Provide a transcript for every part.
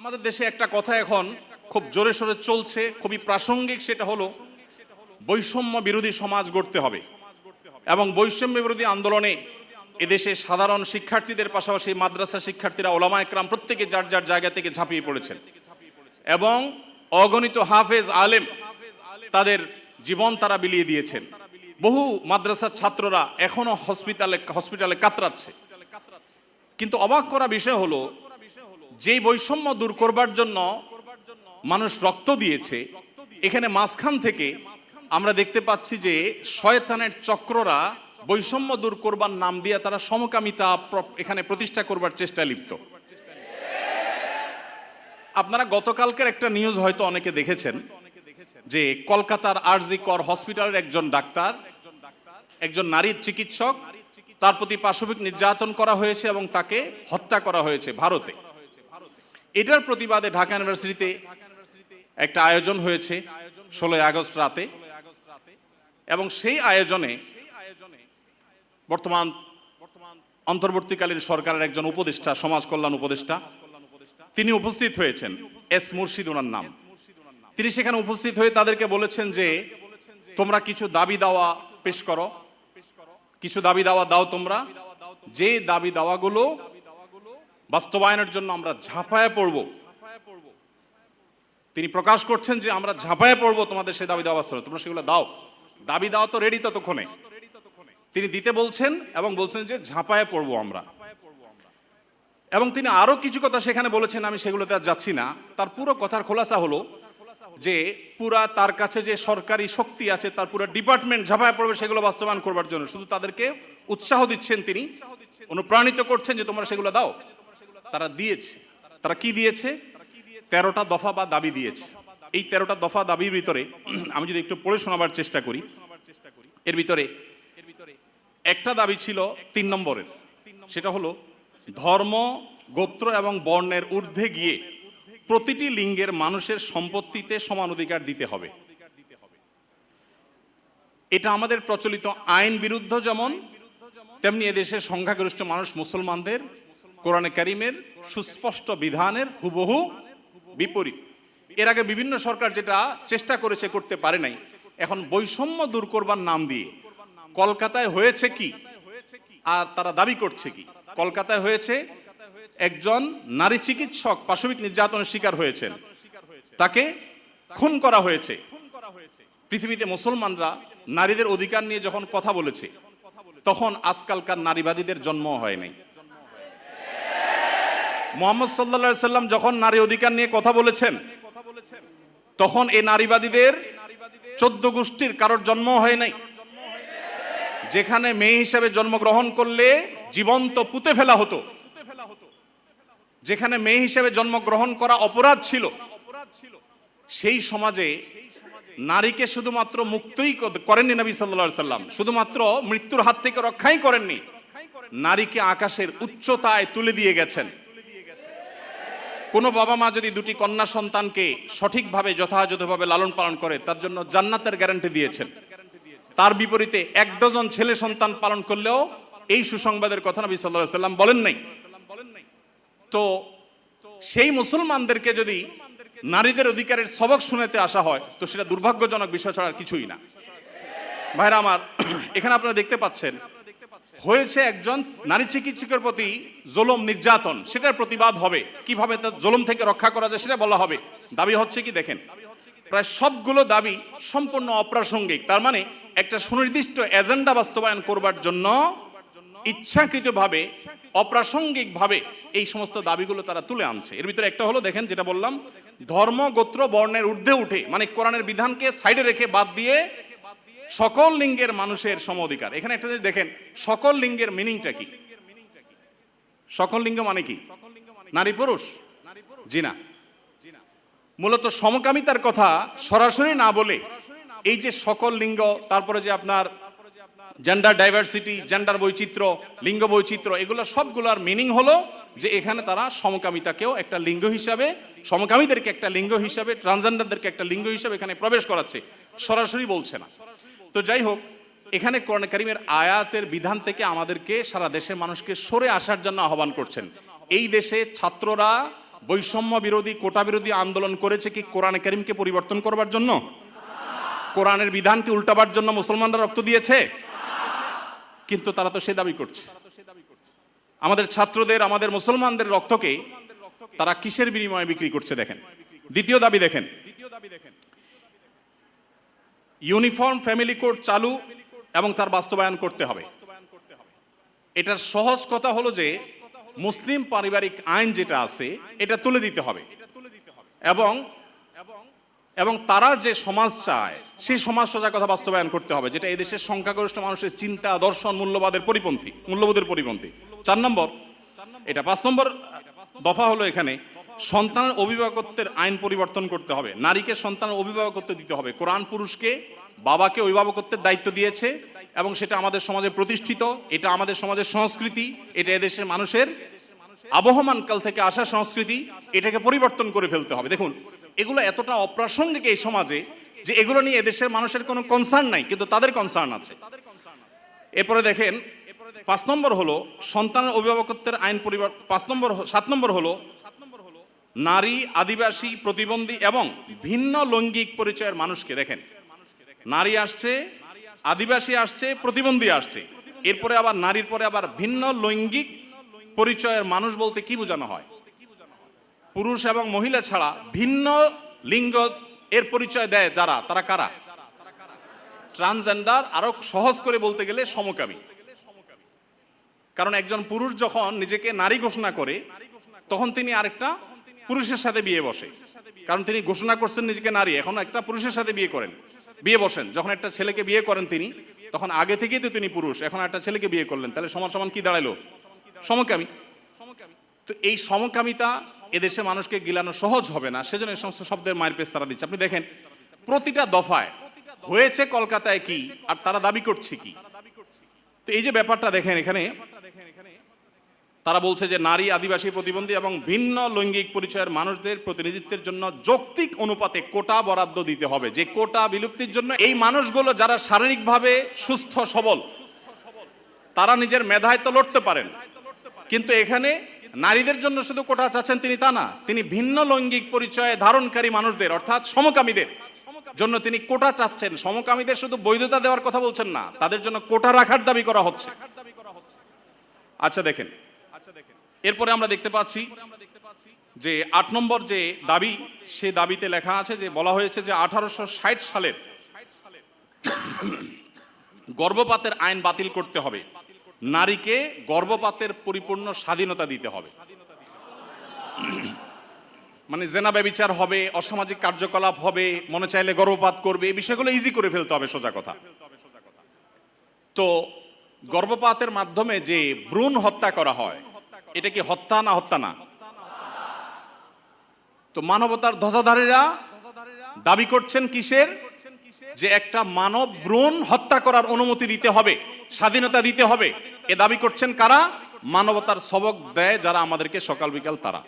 আমাদের দেশে একটা কথা এখন খুব জোরে সোরে চলছে, খুবই প্রাসঙ্গিক সেটা হলো বৈষম্য বিরোধী সমাজ গড়তে হবে। এবং বৈষম্য বিরোধী আন্দোলনে এদেশে সাধারণ শিক্ষার্থীদের পাশাপাশি মাদ্রাসা শিক্ষার্থীরা ওলামা একরাম প্রত্যেকে যার যার জায়গা থেকে ঝাঁপিয়ে পড়েছেন। এবং অগণিত হাফেজ আলেম তাদের জীবন তারা বিলিয়ে দিয়েছেন। বহু মাদ্রাসার ছাত্ররা এখনও হসপিটালে হসপিটালে কাতরাচ্ছে। কিন্তু অবাক করা বিষয় হলো যেই বৈষম্য দূর করবার জন্য মানুষ রক্ত দিয়েছে, এখানে মাঝখান থেকে আমরা দেখতে পাচ্ছি যে শয়তানের চক্ররা বৈষম্য দূর করবার নাম দিয়ে তারা সমকামিতা এখানে প্রতিষ্ঠা করবার চেষ্টা লিপ্ত। আপনারা গতকালকের একটা নিউজ হয়তো অনেকে দেখেছেন যে কলকাতার আরজি কর হসপিটালের একজন ডাক্তার, একজন নারীর চিকিৎসক, তার প্রতি পাশবিক নির্যাতন করা হয়েছে এবং তাকে হত্যা করা হয়েছে ভারতে। এটার প্রতিবাদে ঢাকা ইউনিভার্সিটিতে একটা আয়োজন হয়েছে ষোলোই আগস্ট রাতে। এবং সেই আয়োজনে বর্তমান অন্তর্বর্তীকালীন সরকারের একজন উপদেষ্টা, সমাজ কল্যাণ উপদেষ্টা, তিনি উপস্থিত হয়েছেন, এস মুর্শিদ ওনার নাম। তিনি সেখানে উপস্থিত হয়ে তাদেরকে বলেছেন যে, তোমরা কিছু দাবি দাওয়া পেশ করো। কিছু দাবি দাওয়া দাও তোমরা। যে দাবি দাওয়াগুলো বাস্তবায়নের জন্য আমরা ঝাঁপায় পড়ব। তিনি প্রকাশ করছেন যে আমরা ঝাঁপায় পড়ব তোমাদের সেই দাবি দাওয়া বাস্তবায়ন। তোমরা সেগুলো দাও। দাবি দাওয়া তো রেডি ততক্ষণে। তিনি দিতে বলছেন এবং বলছেন যে ঝাঁপায় পড়ব আমরা। এবং তিনি আরও কিছু কথা সেখানে বলেছেন, আমি সেগুলোতে আর যাচ্ছি না। তার পুরো কথার খোলাসা হলো যে পুরা তার কাছে যে সরকারি শক্তি আছে, তার পুরো ডিপার্টমেন্ট ঝাঁপায় পড়বে, সেগুলো বাস্তবায়ন করবার জন্য। শুধু তাদেরকে উৎসাহ দিচ্ছেন তিনি। অনুপ্রাণিত করছেন যে তোমরা সেগুলো দাও। তারা দিয়েছে। তারা কি দিয়েছে? তেরোটা দফা বা দাবি দিয়েছে। এই তেরোটা দফা দাবির ভিতরে আমি যদি একটু পড়ে শোনাবার চেষ্টা করি, এর ভিতরে একটা দাবি ছিল তিন নম্বরের। সেটা হলো, ধর্ম, গোত্র এবং বর্ণের ঊর্ধ্বে গিয়ে প্রতিটি লিঙ্গের মানুষের সম্পত্তিতে সমান অধিকার দিতে হবে। এটা আমাদের প্রচলিত আইন বিরুদ্ধ যেমন, তেমনি এদেশের সংখ্যাগরিষ্ঠ মানুষ মুসলমানদের কোরআনে কারিমের সুস্পষ্ট বিধানের হুবহু বিপরীত। এর আগে বিভিন্ন সরকার যেটা চেষ্টা করেছে, করতে পারে নাই। এখন বৈষম্য দূর করবার নাম দিয়ে কলকাতায় হয়েছে কি? আর তারা দাবি করছে কি? কলকাতায় হয়েছে একজন নারী চিকিৎসক, পাশবিক নির্যাতনের শিকার হয়েছেন। তাকে খুন করা হয়েছে। পৃথিবীতে মুসলমানরা নারীদের অধিকার নিয়ে যখন কথা বলেছে, তখন আজকালকার নারীবাদীদের জন্ম হয় নাই। মোহাম্মদ সাল্লা সাল্লাম যখন নারী অধিকার নিয়ে কথা বলেছেন, তখন এই নারীবাদীদের চোদ্দ গোষ্ঠীর কারোর জন্ম হয় নাই। যেখানে মেয়ে হিসেবে জন্মগ্রহণ করলে জীবন্ত পুঁতে ফেলা হতো। যেখানে মেয়ে হিসেবে জন্মগ্রহণ করা অপরাধ ছিল, সেই সমাজে নারীকে শুধুমাত্র মুক্তই করেননি নবী সাল্লা সাল্লাম শুধুমাত্র মৃত্যুর হাত থেকে রক্ষাই করেননি। নারীকে আকাশের উচ্চতায় তুলে দিয়ে গেছেন। কোনো বাবা মা যদি দুটি কন্যা সন্তানকে সঠিকভাবে, যথাযথভাবে লালন পালন করে, তার জন্য জান্নাতের গ্যারান্টি দিয়েছেন। তার বিপরীতে এক ডজন ছেলে সন্তান পালন করলেও এই সুসংবাদের কথা নবী সাল্লাম বলেন নাই। তো সেই মুসলমানদেরকে যদি নারীদের অধিকারের সবক শুনেতে আসা হয়, তো সেটা দুর্ভাগ্যজনক বিষয় ছাড়া কিছুই না। ভাইরা আমার, এখানে আপনারা দেখতে পাচ্ছেন হয়েছে একজন নারী চিকিৎসকের প্রতি জোলম, নির্যাতন। সেটার প্রতিবাদ হবে। কীভাবে তার জোলম থেকে রক্ষা করা যায় সেটা বলা হবে। দাবি হচ্ছে কি, দেখেন, প্রায় সবগুলো দাবি সম্পূর্ণ অপ্রাসঙ্গিক। তার মানে একটা সুনির্দিষ্ট এজেন্ডা বাস্তবায়ন করবার জন্য ইচ্ছাকৃতভাবে, অপ্রাসঙ্গিকভাবে এই সমস্ত দাবিগুলো তারা তুলে আনছে। এর ভিতরে একটা হলো, দেখেন, যেটা বললাম, ধর্ম, গোত্র, বর্ণের ঊর্ধ্বে উঠে মানে কোরআনের বিধানকে সাইডে রেখে বাদ দিয়ে সকল লিঙ্গের মানুষের সম অধিকার এখানে একটা জিনিস দেখেন, সকল লিঙ্গের মিনিংটা কি? সকল লিঙ্গ মানে কি? নারী পুরুষ? জি না। মূলত সমকামিতার কথা সরাসরি না বলে এই যে সকল লিঙ্গ, তারপরে যে আপনার জেন্ডার ডাইভার্সিটি জেন্ডার বৈচিত্র্য, লিঙ্গ বৈচিত্র্য, এগুলো সবগুলোর মিনিং হলো যে এখানে তারা সমকামিতাকেও একটা লিঙ্গ হিসাবে, সমকামীদেরকে একটা লিঙ্গ হিসাবে ট্রান্সজেন্ডারদেরকে একটা লিঙ্গ হিসাবে এখানে প্রবেশ করাচ্ছে। সরাসরি বলছে না। তো যাই হোক, এখানে কোরআন কারিমের আয়াতের বিধান থেকে আমাদেরকে সারা দেশের মানুষকে সরে আসার জন্য আহ্বান করছেন। এই দেশে ছাত্ররা বৈষম্য বিরোধী, কোটা বিরোধী আন্দোলন করেছে কি কোরআন করিমকে পরিবর্তন করবার জন্য? কোরআনের বিধানকে উল্টাবার জন্য মুসলমানরা রক্ত দিয়েছে? কিন্তু তারা তো সে দাবি করছে। আমাদের ছাত্রদের, আমাদের মুসলমানদের রক্তকে তারা কিসের বিনিময়ে বিক্রি করছে দেখেন? দ্বিতীয় দাবি দেখেন। ইউনিফর্ম ফ্যামিলি কোড চালু এবং তার বাস্তবায়ন করতে হবে। এটার সহজ কথা হলো যে, মুসলিম পারিবারিক আইন যেটা আছে, এটা তুলে দিতে হবে। এবং এবং তারা যে সমাজ চায়, সেই সমাজ সোজা কথা বাস্তবায়ন করতে হবে, যেটা এদেশের সংখ্যাগরিষ্ঠ মানুষের চিন্তা, দর্শন, মূল্যবাদের পরিপন্থী, মূল্যবোধের পরিপন্থী। চার নম্বর, এটা পাঁচ নম্বর দফা হলো এখানে। সন্তানের অভিভাবকত্বের আইন পরিবর্তন করতে হবে। নারীকে সন্তানের অভিভাবকত্ব দিতে হবে। কোরআন পুরুষকে, বাবাকে অভিভাবকত্বের দায়িত্ব দিয়েছে এবং সেটা আমাদের সমাজে প্রতিষ্ঠিত, এটা আমাদের সমাজের সংস্কৃতি, এটা এদেশের মানুষের আবহমান কাল থেকে আসা সংস্কৃতি, এটাকে পরিবর্তন করে ফেলতে হবে। দেখুন, এগুলো এতটা অপ্রাসঙ্গিক এই সমাজে যে এগুলো নিয়ে এদেশের মানুষের কোনো কনসার্ন নাই, কিন্তু তাদের কনসার্ন আছে। এরপরে দেখেন, পাঁচ নম্বর হলো, সন্তানের অভিভাবকত্বের আইন পরিবর্তন পাঁচ নম্বর সাত নম্বর হলো নারী, আদিবাসী, প্রতিবন্ধী এবং ভিন্ন লৈঙ্গিক পরিচয়ের মানুষকে দেখেন। নারী আসছে, আদিবাসী আসছে, প্রতিবন্ধী আসছে। এরপরে আবার নারীর পরে আবার ভিন্ন লৈঙ্গিক পরিচয়ের মানুষ বলতে কি বোঝানো হয়? পুরুষ এবং মহিলা ছাড়া ভিন্ন লিঙ্গ এর পরিচয় দেয় যারা? তারা কারা? ট্রান্সজেন্ডার, আরও সহজ করে বলতে গেলে সমকামী। কারণ একজন পুরুষ যখন নিজেকে নারী ঘোষণা করে, তখন তিনি আরেকটা পুরুষের সাথে বিয়ে বসে। কারণ তিনি ঘোষণা করছেন নিজেকে নারী। এখন একটা পুরুষের সাথে বিয়ে করেন। বিয়ে বসেন। যখন একটা ছেলেকে বিয়ে করেন তিনি, তখন আগে থেকেই তো তিনি পুরুষ। এখন একটা ছেলেকে বিয়ে করলেন। তাহলে সমান সমান কি দাঁড়াল? সমকামী। তো এই সমকামিতা এদেশে মানুষকে গিলানো সহজ হবে না। সেজন্য এই সমস্ত শব্দের মায়ের পেস তারা দিচ্ছে। আপনি দেখেন, প্রতিটা দফায় হয়েছে কলকাতায় কি, আর তারা দাবি করছে কি? তো এই যে ব্যাপারটা দেখেন এখানে তারা বলছে যে নারী, আদিবাসী প্রতিবন্ধী এবং ভিন্ন লৈঙ্গিক পরিচয়ের মানুষদের প্রতিনিধিত্বের জন্য যৌক্তিক অনুপাতে কোটা বরাদ্দ দিতে হবে। যে কোটা বিলুপ্তির জন্য এই মানুষগুলো যারা শারীরিকভাবে সুস্থ, সবল, তারা নিজের মেধায় তো লড়তে পারেন। কিন্তু এখানে নারীদের জন্য শুধু কোটা চাচ্ছেন তিনি তা না, তিনি ভিন্ন লৈঙ্গিক পরিচয়ে ধারণকারী মানুষদের, অর্থাৎ সমকামীদের জন্য তিনি কোটা চাচ্ছেন। সমকামীদের শুধু বৈধতা দেওয়ার কথা বলছেন না, তাদের জন্য কোটা রাখার দাবি করা হচ্ছে। আচ্ছা দেখেন এরপরে আমরা দেখতে পাচ্ছি যে আট নম্বর যে দাবি সে দাবিতে লেখা আছে যে বলা হয়েছে যে আঠারোশো ষাট সালের গর্ভপাতের আইন বাতিল করতে হবে। নারীকে গর্ভপাতের পরিপূর্ণ স্বাধীনতা দিতে হবে। মানে জেনা ব্যবিচার হবে অসামাজিক কার্যকলাপ হবে মনে চাইলে গর্ভপাত করবে এই বিষয়গুলো ইজি করে ফেলতে হবে সোজা কথা। তো গর্ভপাতের মাধ্যমে যে ভ্রূণ হত্যা করা হয় এটা কি হত্যা না হত্যা না? তো মানবতার ধ্বজাধারীরা দাবি করছেন কিসের? যে একটা মানব ভ্রূণ হত্যা করার অনুমতি দিতে হবে, স্বাধীনতা দিতে হবে। এ দাবি করছেন কারা? মানবতার সবক দেয় যারা আমাদেরকে সকাল বিকাল তারা।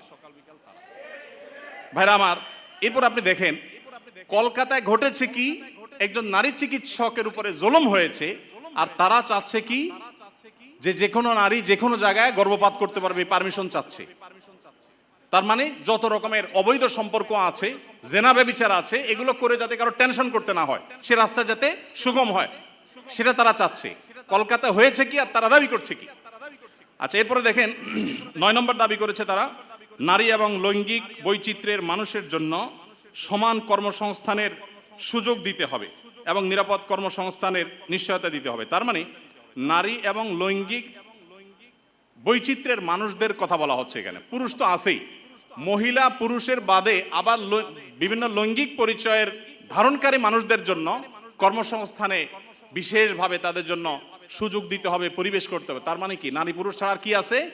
ভাইরা আমার, এরপর আপনি দেখেন, কলকাতায় ঘটেছে কি? একজন নারী চিকিৎসকের উপরে জুলুম হয়েছে, আর তারা চাচ্ছে কি? যে যে কোনো নারী যে কোনো জায়গায় গর্ভপাত করতে পারবে পারমিশন চাচ্ছে। তার মানে যত রকমের অবৈধ সম্পর্ক আছে, জেনা ব্যবিচার আছে, এগুলো করে যাতে কারও টেনশন করতে না হয়, সে রাস্তা যাতে সুগম হয়, সেটা তারা চাচ্ছে। কলকাতা হয়েছে কি আর তারা দাবি করছে কি? আচ্ছা এরপরে দেখেন, নয় নম্বর দাবি করেছে তারা, নারী এবং লৈঙ্গিক বৈচিত্র্যের মানুষের জন্য সমান কর্মসংস্থানের সুযোগ দিতে হবে এবং নিরাপদ কর্মসংস্থানের নিশ্চয়তা দিতে হবে। তার মানে নারী এবং লৈঙ্গিক বৈচিত্র্যের মানুষদের কথা বলা হচ্ছে এখানে। পুরুষ তো আছেই। মহিলা পুরুষের বাদে আবার বিভিন্ন লৈঙ্গিক পরিচয়ের ধারণকারী মানুষদের জন্য কর্মসংস্থানে বিশেষভাবে তাদের জন্য সুযোগ দিতে হবে, পরিবেশ করতে হবে। তার মানে কি? নারী পুরুষ ছাড়া কি আছে?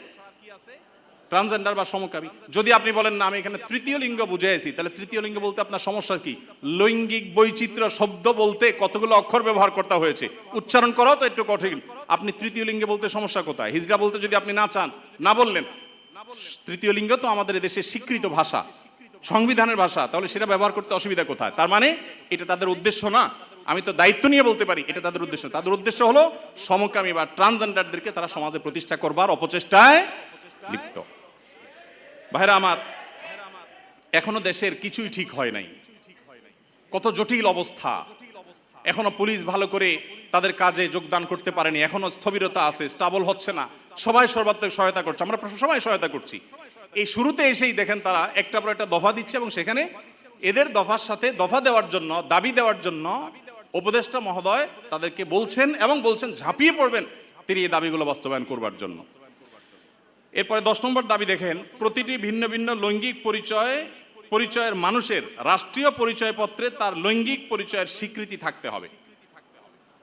ট্রান্সজেন্ডার বা সমকামী। যদি আপনি বলেন, না, আমি এখানে তৃতীয় লিঙ্গ বুঝাইছি তাহলে তৃতীয় লিঙ্গ বলতে আপনার সমস্যা কি? লৈঙ্গিক বৈচিত্র্য শব্দ বলতে কতগুলো অক্ষর ব্যবহার করতে হয়েছে? উচ্চারণ করাও তো একটু কঠিন। আপনি তৃতীয় লিঙ্গে বলতে সমস্যা কোথায়? হিজড়া বলতে যদি আপনি না চান, না বললেন, তৃতীয় লিঙ্গ তো আমাদের দেশের স্বীকৃত ভাষা, সংবিধানের ভাষা, তাহলে সেটা ব্যবহার করতে অসুবিধা কোথায়? তার মানে এটা তাদের উদ্দেশ্য না। আমি তো দায়িত্ব নিয়ে বলতে পারি, এটা তাদের উদ্দেশ্য তাদের উদ্দেশ্য হলো সমকামী বা ট্রান্সজেন্ডারদেরকে তারা সমাজে প্রতিষ্ঠা করবার অপচেষ্টায় লিপ্ত। ভাইরা আমার, এখনও দেশের কিছুই ঠিক হয় নাই। কত জটিল অবস্থা। এখনও পুলিশ ভালো করে তাদের কাজে যোগদান করতে পারেনি। এখনও স্থবিরতা আছে, স্টাবল হচ্ছে না। সবাই সর্বাত্মক সহায়তা করছে। আমরা সবাই সহায়তা করছি। এই শুরুতে এসেই দেখেন তারা একটা পর একটা দফা দিচ্ছে এবং সেখানে এদের দফার সাথে দফা দেওয়ার জন্য, দাবি দেওয়ার জন্য উপদেষ্টা মহোদয় তাদেরকে বলছেন এবং বলছেন, ঝাঁপিয়ে পড়বেন তিনি এই দাবিগুলো বাস্তবায়ন করবার জন্য। এরপরে দশ নম্বর দাবি দেখেন, প্রতিটি ভিন্ন ভিন্ন লৈঙ্গিক পরিচয়, পরিচয়ের মানুষের রাষ্ট্রীয় পরিচয়পত্রে তার লৈঙ্গিক পরিচয়ের স্বীকৃতি থাকতে হবে।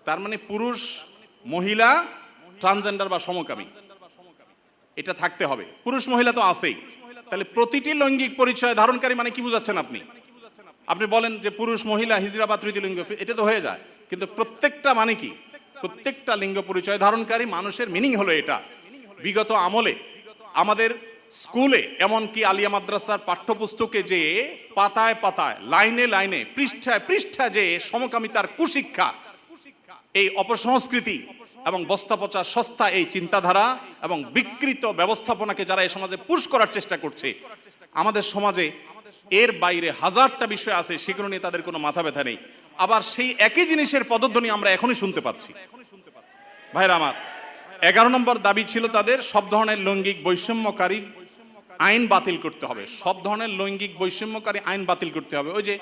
তার মানে পুরুষ, মহিলা ট্রান্সজেন্ডার বা সমকামী। এটা থাকতে হবে। পুরুষ, মহিলা তো আছেই। তাহলে প্রতিটি লৈঙ্গিক পরিচয় ধারণকারী মানে কি বুঝাচ্ছেন আপনি? আপনি বলেন যে পুরুষ, মহিলা হিজড়া বা তৃতীয় লিঙ্গ, এটা তো হয়ে যায়। কিন্তু প্রত্যেকটা মানে কি? প্রত্যেকটা লিঙ্গ পরিচয় ধারণকারী মানুষের মিনিং হলো এটা। বিগত আমলে আমাদের স্কুলে, এমনকি আলিয়া মাদ্রাসার পাঠ্যপুস্তকে যে পাতায় পাতায়, লাইনে লাইনে, পৃষ্ঠায় পৃষ্ঠায় যে সমকামিতার কুশিক্ষা, এই অপসংস্কৃতি এবং বস্তা পচা সস্তা এই চিন্তাধারা এবং বিকৃত ব্যবস্থাপনাকে যারা এই সমাজে পুশ করার চেষ্টা করছে, আমাদের সমাজে এর বাইরে হাজারটা বিষয় আছে, সেগুলো নিয়ে তাদের কোনো মাথা ব্যথা নেই। আবার সেই একই জিনিসের পদধ্বনি আমরা এখনই শুনতে পাচ্ছি। ভাইরা আমার এগারো নম্বর দাবি ছিল তাদের, সব ধরনের লৈঙ্গিক বৈষম্যকারী আইন বাতিল করতে হবে। সব ধরনের লৈঙ্গিক বৈষম্যকারী আইন বাতিল করতে হবে। ওই যে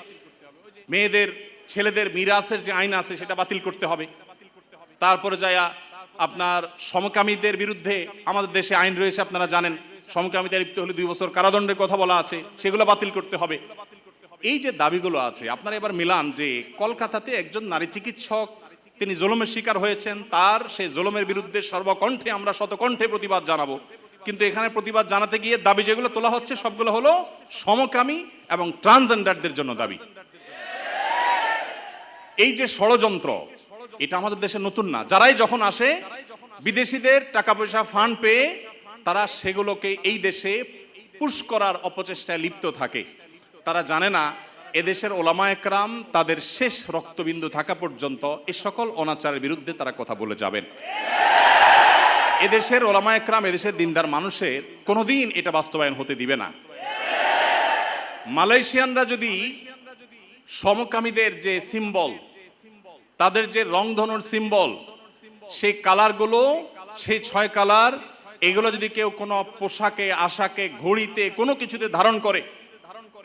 মেয়েদের, ছেলেদের মিরাসের যে আইন আছে, সেটা বাতিল করতে হবে। তারপরে যায়া আপনার সমকামীদের বিরুদ্ধে আমাদের দেশে আইন রয়েছে, আপনারা জানেন। সমকামিতা লিপ্ত হলে দুই বছর কারাদণ্ডের কথা বলা আছে, সেগুলো বাতিল করতে হবে। এই যে দাবিগুলো আছে, আপনারা এবার মিলান যে কলকাতাতে একজন নারী চিকিৎসক তিনি জুলুমের শিকার হয়েছেন, তার সেই জুলুমের বিরুদ্ধে সর্বকণ্ঠে আমরা শতকণ্ঠে প্রতিবাদ জানাব। কিন্তু এখানে প্রতিবাদ জানাতে গিয়ে দাবি যেগুলো তোলা হচ্ছে, সবগুলো হলো সমকামী এবং ট্রান্সজেন্ডারদের জন্য দাবি। এই যে ষড়যন্ত্র, এটা আমাদের দেশে নতুন না। যারাই যখন আসে, বিদেশিদের টাকা পয়সা ফান্ড পেয়ে তারা সেগুলোকে এই দেশে পুশ করার অপচেষ্টায় লিপ্ত থাকে। তারা জানে না এদেশের ওলামা একরাম তাদের শেষ রক্তবিন্দু থাকা পর্যন্ত এ সকল অনাচারের বিরুদ্ধে তারা কথা বলে যাবেন। এদেশের ওলামা একরাম, এদেশের দিনদার মানুষের কোনোদিন এটা বাস্তবায়ন হতে দিবে না। মালয়েশিয়ানরা যদি সমকামীদের যে সিম্বল, তাদের যে রংধনুর সিম্বল, সেই কালারগুলো, সেই ছয় কালার, এগুলো যদি কেউ কোনো পোশাকে, আশাকে, ঘড়িতে কোনো কিছুতে ধারণ করে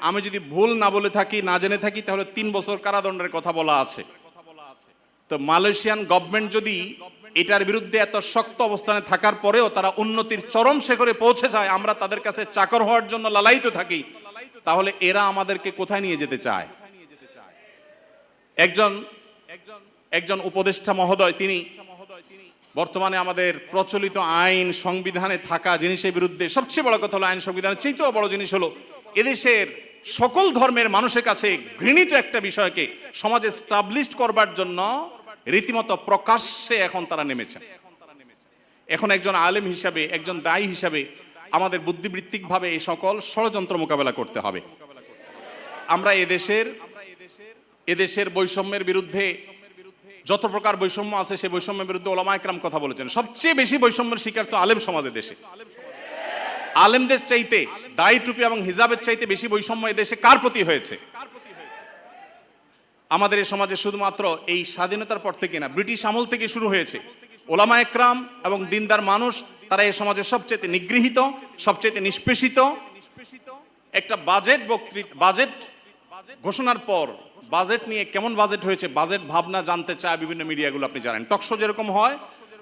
আমি যদি ভুল না বলে থাকি, না জেনে থাকি, তাহলে তিন বছর কারাদণ্ডের কথা বলা আছে। তো মালয়েশিয়ান গভর্নমেন্ট যদি এটার বিরুদ্ধে এত শক্ত অবস্থানে থাকার পরেও তারা উন্নতির চরম শেখরে পৌঁছে যায়, আমরা তাদের কাছে চাকর হওয়ার জন্য লালায়িত থাকি, তাহলে এরা আমাদেরকে কোথায় নিয়ে যেতে চায়? একজন একজন উপদেষ্টা মহোদয়, তিনি বর্তমানে আমাদের প্রচলিত আইন সংবিধানে থাকা জিনিসের বিরুদ্ধে সবচেয়ে বড় কথা হলো আইন সংবিধানের চেয়েও বড় জিনিস হলো, এদেশের সকল ধর্মের মানুষের কাছে ঘৃণিত একটা বিষয়কে সমাজে স্টাবলিশ করবার জন্য রীতিমতো প্রকাশ্যে এখন তারা নেমেছেন। এখন একজন আলেম হিসাবে, একজন দায়ী হিসাবে আমাদের বুদ্ধিবৃত্তিকভাবে এই সকল ষড়যন্ত্র মোকাবেলা করতে হবে। আমরা এদেশের এদেশের বৈষম্যের বিরুদ্ধে যত প্রকার বৈষম্য আছে সেই বৈষম্যের বিরুদ্ধে ওলামা একরাম কথা বলেছেন। সবচেয়ে বেশি বৈষম্যের শিকার তো আলেম সমাজের দেশে। আলেমদের চাইতে দায়ী টুপি এবং হিজাবের চাইতে বেশি বৈষম্য এদেশে কার প্রতি হয়েছে? আমাদের এই সমাজে শুধুমাত্র এই স্বাধীনতার পর থেকে না, ব্রিটিশ আমল থেকে শুরু হয়েছে। ওলামা একরাম এবং দিনদার মানুষ, তারা এই সমাজে সবচেয়ে নিগৃহীত, সবচেয়ে নিষ্পেষিত। একটা বাজেট বক্তৃতা বাজেট ঘোষণার পর বাজেট নিয়ে কেমন বাজেট হয়েছে বাজেট ভাবনা জানতে চায় বিভিন্ন মিডিয়াগুলো আপনি জানেন। টকশো যেরকম হয়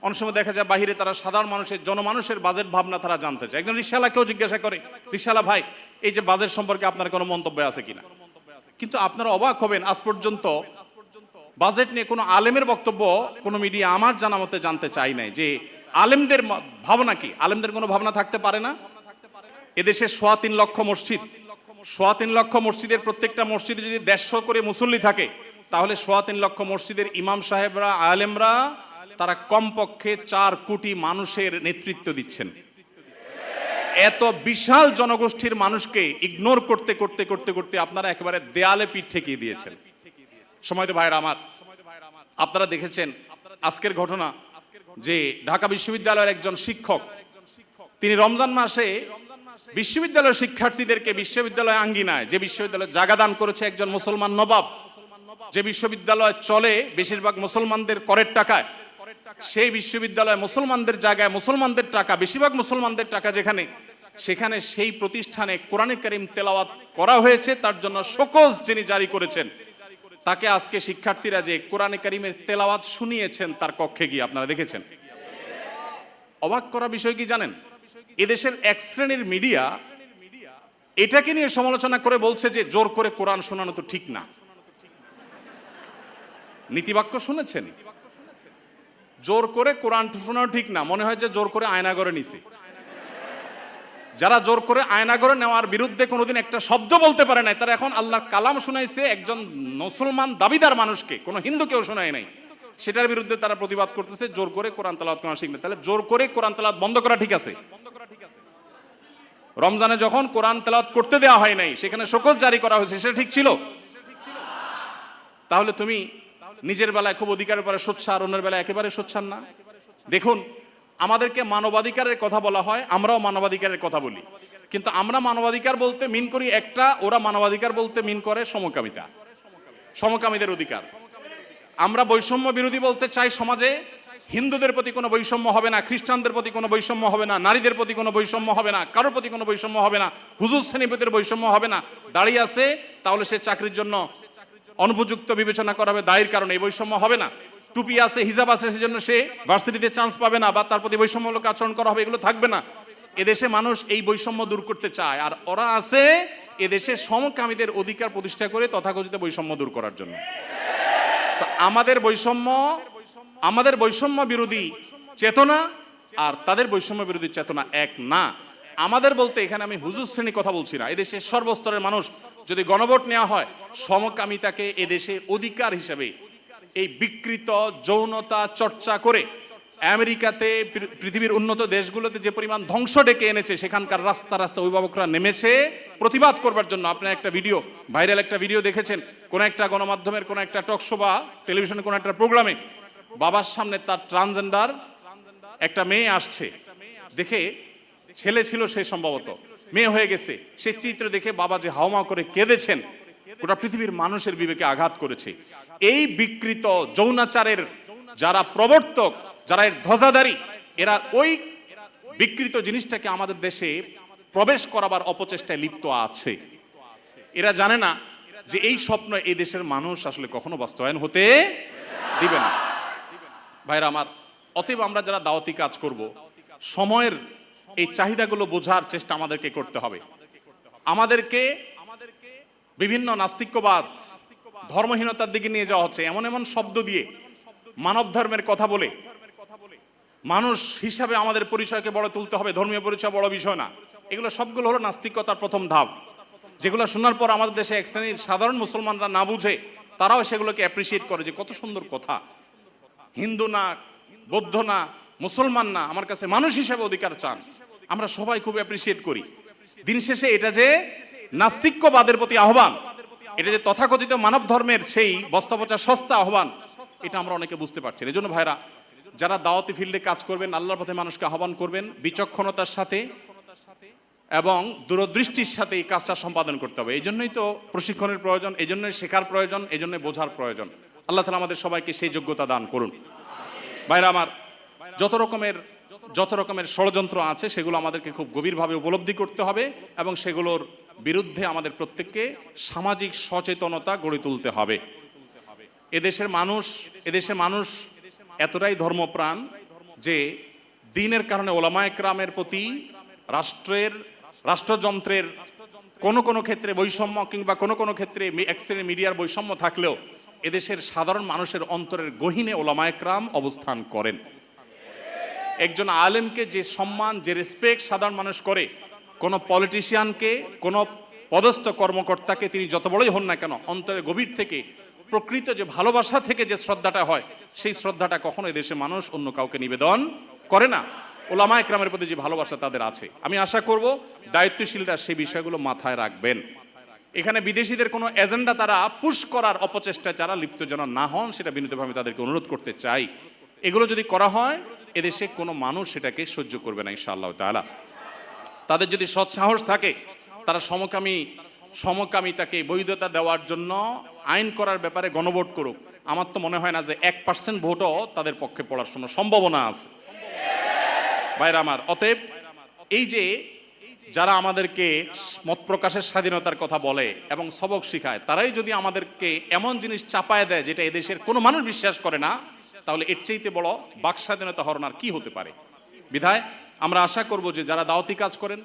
অনেক সময় দেখা যায় বাহিরে তারা সাধারণ মানুষের, জনমানুষের বাজেট ভাবনা তারা জানতে চায়। একজন রিক্সাওয়ালাকেও জিজ্ঞাসা করে রিক্সাওয়ালা ভাই, এই যে বাজেট সম্পর্কে আপনার কোনো মন্তব্য আছে কিনা? কিন্তু আপনারা অবাক হবেন, আজ পর্যন্ত বাজেট নিয়ে কোনো আলেমের বক্তব্য কোনো মিডিয়া আমার জানা মতে জানতে চাই নাই যে আলেমদের ভাবনা কি? আলেমদের কোনো ভাবনা থাকতে পারে না? এদেশে সোয়া তিন লক্ষ মসজিদ। সোয়া তিন লক্ষ মসজিদের প্রত্যেকটা মসজিদে যদি দেড়শো করে মুসল্লি থাকে, তাহলে সোয়া তিন লক্ষ মসজিদের ইমাম সাহেবরা, আলেমরা তারা কমপক্ষে চার কোটি মানুষের নেতৃত্ব দিচ্ছেন। এত বিশাল জনগোষ্ঠীর মানুষকে ইগনোর করতে করতে করতে করতে আপনারা একেবারে দেয়ালে পিঠ ঠেকিয়ে দিয়েছেন। সময় তো ভাইরা আমার। আপনারা দেখেছেন আজকের ঘটনা যে ঢাকা বিশ্ববিদ্যালয়ের একজন শিক্ষক, তিনি রমজান মাসে বিশ্ববিদ্যালয়ের শিক্ষার্থীদেরকে বিশ্ববিদ্যালয় আঙ্গিনায় যে বিশ্ববিদ্যালয় জাগা দান করেছে একজন মুসলমান নবাব, যে বিশ্ববিদ্যালয় চলে বেশিরভাগ মুসলমানদের করের টাকায় সেই বিশ্ববিদ্যালয় মুসলমানদের জায়গায় মুসলমানদের টাকা, বেশিরভাগ মুসলমানদের টাকা যেখানে, সেখানে সেই প্রতিষ্ঠানে কোরআনে করিম তেলাওয়াত করা হয়েছে, তার জন্য শোকজ যিনি জারি করেছেন, তাকে আজকে শিক্ষার্থীরা যে কোরআনে করিমের তেলাওয়াত শুনিয়েছেন, তার কক্ষে গিয়ে আপনারা দেখেছেন। অবাক করা বিষয় কি জানেন? এদেশের এক শ্রেণির মিডিয়া এটাকে নিয়ে সমালোচনা করে বলছে যে, জোর করে কোরআন শোনানো তো ঠিক না। নীতিবাক্য শুনেছেন? জোর করে কোরআন শোনানো ঠিক না, মনে হয় যে জোর করে আয়না করে নিছে। যারা জোর করে আয়না করে নেওয়ার বিরুদ্ধে কোনোদিন একটা শব্দ বলতে পারে নাই, তারা এখন আল্লাহর কালাম শুনাইছে একজন মুসলমান দাবিদার মানুষকে, কোনো হিন্দু কেউ শোনায় নাই। সেটার বিরুদ্ধে তারা প্রতিবাদ করতেছে, জোর করে কোরআন তালাত করা শিখবে। তাহলে জোর করে কোরআন তালাত বন্ধ করা ঠিক আছে। রমজানে যখন কোরআন তেলাওয়াত করতে দেওয়া হয় নাই, সেখানে শোকজ জারি করা হয়েছে, সেটা ঠিক ছিল? তাহলে তুমি নিজের বেলায় খুব অধিকারের পরে সোচ্ছার অন্যের বেলায় একেবারে সোচ্ছার না। দেখুন, আমাদেরকে মানবাধিকারের কথা বলা হয়, আমরাও মানবাধিকারের কথা বলি। কিন্তু আমরা মানবাধিকার বলতে মিন করি একটা, ওরা মানবাধিকার বলতে মিন করে সমকামিতা। সমকামীদের অধিকার। আমরা বৈষম্য বিরোধী বলতে চাই সমাজে, হিন্দুদের প্রতি কোনো বৈষম্য হবে না, খ্রিস্টানদের প্রতি কোনো বৈষম্য হবে না, নারীদের প্রতি কোনো বৈষম্য হবে না, কারোর প্রতি কোনো বৈষম্য হবে না, হুজুর শ্রেণীপতির বৈষম্য হবে না। দাঁড়িয়ে আছে, তাহলে সে চাকরির জন্য অনুপযুক্ত বিবেচনা করা হবে, দায়ের কারণে এই বৈষম্য হবে না। টুপি আছে, হিজাব আছে, সেজন্য সে ভার্সিটিতে চান্স পাবে না বা তার প্রতি বৈষম্যমূলক আচরণ করা হবে, এগুলো থাকবে না। এদেশে মানুষ এই বৈষম্য দূর করতে চায়, আর ওরা আছে এদেশে সমকামীদের অধিকার প্রতিষ্ঠা করে তথাকথিত বৈষম্য দূর করার জন্য। আমাদের বৈষম্য আমাদের বৈষম্য বিরোধী চেতনা আর তাদের বৈষম্য বিরোধী চেতনা এক না। আমাদের বলতে এখানে আমি হুজুর শ্রেণি কথা বলছি না। এদেশের সর্বস্তরের মানুষ যদি গণভোট নেওয়া হয়, সমকামিতাকে এদেশে অধিকার হিসেবে এই বিকৃত যৌনতা চর্চা করে আমেরিকাতে পৃথিবীর উন্নত দেশগুলোতে যে পরিমাণ ধ্বংস ডেকে এনেছে, সেখানকার রাস্তা রাস্তা অভিভাবকরা নেমেছে। প্রতিবাদ করবার জন্য আপনি একটা ভিডিও, ভাইরাল একটা ভিডিও দেখেছেন। কোন একটা গণমাধ্যমের কোন একটা টকশো বা টেলিভিশনে কোন একটা প্রোগ্রামে বাবার সামনে তার ট্রান্সজেন্ডার একটা মেয়ে আসছে। দেখে ছেলে ছিল সে সম্ভবত। মেয়ে হয়ে গেছে। সে চিত্র দেখে বাবা যে হাওমা করে কেঁদেছেন। গোটা পৃথিবীর মানুষের বিবেকে আঘাত করেছে। এই বিকৃত যৌনাচারের যারা প্রবর্তক, যারা এর ধ্বজাধারী, এরা ওই বিকৃত জিনিসটাকে আমাদের দেশে প্রবেশ করাবার অপচেষ্টায় লিপ্ত আছে। এরা জানে না যে এই স্বপ্ন এই দেশের মানুষ আসলে কখনো বাস্তবায়ন হতে দিবে না। ভাইরা আমার, অতএব আমরা যারা দাওয়াতি কাজ করব, সময়ের এই চাহিদাগুলো বোঝার চেষ্টা আমাদেরকে করতে হবে। আমাদেরকে বিভিন্ন নাস্তিক্যবাদ, ধর্মহীনতার দিকে নিয়ে যাওয়া হচ্ছে। এমন এমন শব্দ দিয়ে মানব ধর্মের কথা বলে, মানুষ হিসাবে আমাদের পরিচয়কে বড় তুলতে হবে, ধর্মীয় পরিচয় বড় বিষয় না। এগুলো সবগুলো হলো নাস্তিকতার প্রথম ধাপ। যেগুলো শোনার পর আমাদের দেশে এক শ্রেণির সাধারণ মুসলমানরা না বুঝে, তারাও সেগুলোকে অ্যাপ্রিসিয়েট করে যে কত সুন্দর কথা। হিন্দু না, বৌদ্ধ না, মুসলমান না, আমার কাছে মানুষ হিসেবে অধিকার চান। আমরা সবাই খুব অ্যাপ্রিসিয়েট করি। দিন শেষে এটা যে নাস্তিক্যবাদের প্রতি আহ্বান, এটা যে তথাকথিত মানব ধর্মের সেই বস্তাপচা সস্তা আহ্বান, এটা আমরা অনেকে বুঝতে পারছি এই জন্য ভাইরা, যারা দাওয়াতি ফিল্ডে কাজ করবেন, আল্লাহর পথে মানুষকে আহ্বান করবেন, বিচক্ষণতার সাথে এবং দূরদৃষ্টির সাথে এই কাজটা সম্পাদন করতে হবে। এই জন্যই তো প্রশিক্ষণের প্রয়োজন এই জন্যই শেখার প্রয়োজন এই জন্যই বোঝার প্রয়োজন। আল্লাহ তালা আমাদের সবাইকে সেই যোগ্যতা দান করুন। বাইরে আমার, যত রকমের যত রকমের ষড়যন্ত্র আছে, সেগুলো আমাদেরকে খুব গভীরভাবে উপলব্ধি করতে হবে এবং সেগুলোর বিরুদ্ধে আমাদের প্রত্যেককে সামাজিক সচেতনতা গড়ে তুলতে হবে। এদেশের মানুষ এদেশের মানুষ এতটাই ধর্মপ্রাণ যে দিনের কারণে ওলামায় ক্রামের প্রতি রাষ্ট্রের, রাষ্ট্রযন্ত্রের কোনো কোনো ক্ষেত্রে বৈষম্য কিংবা কোনো কোনো ক্ষেত্রে এক মিডিয়ার বৈষম্য থাকলেও এদেশের সাধারণ মানুষের অন্তরের গহীনে ওলামায় ক্রাম অবস্থান করেন। একজন আলেমকে যে সম্মান, যে রেসপেক্ট সাধারণ মানুষ করে, কোনো পলিটিশিয়ানকে কোনো পদস্থ কর্মকর্তাকে তিনি যত বড়ই হন না কেন, অন্তরে গভীর থেকে, প্রকৃত যে ভালোবাসা থেকে যে শ্রদ্ধাটা হয়, সেই শ্রদ্ধাটা কখনো এদেশে মানুষ অন্য কাউকে নিবেদন করে না। ওলামা একরামের প্রতি যে ভালোবাসা তাদের আছে। আমি আশা করব দায়িত্বশীলরা সেই বিষয়গুলো মাথায় রাখবেন। এখানে বিদেশিদের কোনো এজেন্ডা তারা পুশ করার অপচেষ্টা যারা লিপ্ত যেন না হন, সেটা বিনীতভাবে তাদেরকে অনুরোধ করতে চাই। এগুলো যদি করা হয় এদেশে কোনো মানুষ সেটাকে সহ্য করবে না, ইনশাআল্লাহ তাআলা। তাদের যদি সৎসাহস থাকে, তারা সমকামী, সমকামিতাকে বৈধতা দেওয়ার জন্য আইন করার ব্যাপারে গণভোট করুক। আমার তো মনে হয় না যে এক পার্সেন্ট ভোটও তাদের পক্ষে পড়ার কোনো সম্ভাবনা আছে। বাইরে আমার, অতএব এই যে যারা আমাদেরকে মত প্রকাশের স্বাধীনতার কথা বলে এবং সবক শিখায়, তারাই যদি আমাদেরকে এমন জিনিস চাপায় দেয় যেটা এদেশের কোনো মানুষ বিশ্বাস করে না তাহলে এর চাইতে বড় বাক স্বাধীনতা হরণার কি হতে পারে? বিধায় আমরা আশা করব যে যারা দাওয়াতি কাজ করেন